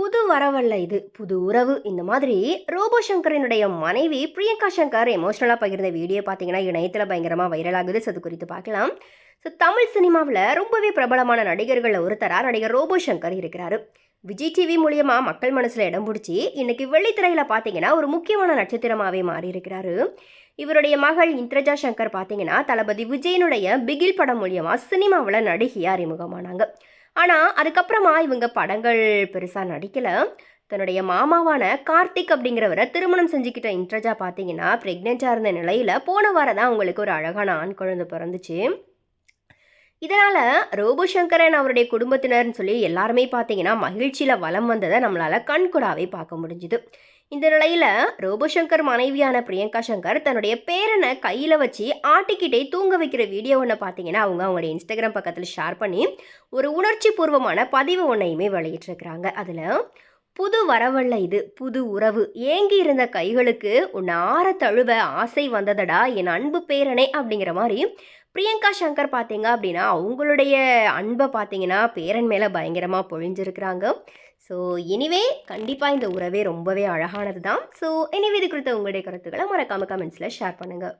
புது வரவல்ல இது புது உறவு. இந்த மாதிரி ரோபோ சங்கரினுடைய மனைவி பிரியங்கா சங்கர் எமோஷனலாக பகிர்ந்த வீடியோ பார்த்தீங்கன்னா இணையத்தில் பயங்கரமாக வைரல் ஆகுது. ஸோ அது குறித்து பார்க்கலாம். ஸோ தமிழ் சினிமாவில் ரொம்பவே பிரபலமான நடிகர்களில் ஒருத்தராக நடிகர் ரோபோ சங்கர் இருக்கிறாரு. விஜய் டிவி மூலியமாக மக்கள் மனசில் இடம் பிடிச்சி இன்னைக்கு வெள்ளித்திரையில் பார்த்தீங்கன்னா ஒரு முக்கியமான நட்சத்திரமாகவே மாறியிருக்கிறாரு. இவருடைய மகள் இந்திரஜா சங்கர் பார்த்தீங்கன்னா தளபதி விஜயனுடைய பிகில் படம் மூலியமாக சினிமாவில் நடிகையாக அறிமுகமானாங்க. ஆனால் அதுக்கப்புறமா இவங்க படங்கள் பெருசாக நடிக்கலை. தன்னுடைய மாமாவான கார்த்திக் அப்படிங்கிறவரை திருமணம் செஞ்சுக்கிட்ட இன்ட்ரஜா பார்த்தீங்கன்னா ப்ரெக்னெண்ட்டாக இருந்த நிலையில் போன வாரம் தான் அவங்களுக்கு ஒரு அழகான ஆண் குழந்தை பிறந்துச்சு. இதனால் ரோபு சங்கரன் அவருடைய குடும்பத்தினர்னு சொல்லி எல்லாருமே பார்த்தீங்கன்னா மகிழ்ச்சியில் வலம் வந்ததை நம்மளால் கண்கூடாவே பார்க்க முடிஞ்சுது. இந்த நிலையில் ரோபோசங்கர் மனைவியான பிரியங்கா சங்கர் தன்னுடைய பேரனை கையில் வச்சு ஆட்டிக்கிட்டே தூங்க வைக்கிற வீடியோ ஒன்று பார்த்தீங்கன்னா அவங்க அவங்களுடைய இன்ஸ்டாகிராம் பக்கத்தில் ஷேர் பண்ணி ஒரு உணர்ச்சி பூர்வமான பதிவு ஒன்றையுமே வெளியிட்டிருக்கிறாங்க. அதில் புது வரவல்ல இது புது உறவு. ஏங்கி இருந்த கைகளுக்கு உன் ஆற தழுவ ஆசை வந்ததடா என் அன்பு பேரனே அப்படிங்கிற மாதிரி பிரியங்கா சங்கர் பார்த்தீங்க அப்படின்னா அவங்களுடைய அன்பை பார்த்தீங்கன்னா பேரன் மேலே பயங்கரமாக பொழிஞ்சிருக்கிறாங்க. ஸோ எனிவே கண்டிப்பாக இந்த உறவே ரொம்பவே அழகானது தான் ஸோ எனிவே இது குறித்த உங்களுடைய கருத்துக்களை மறக்காம கமெண்ட்ஸில் ஷேர் பண்ணுங்கள்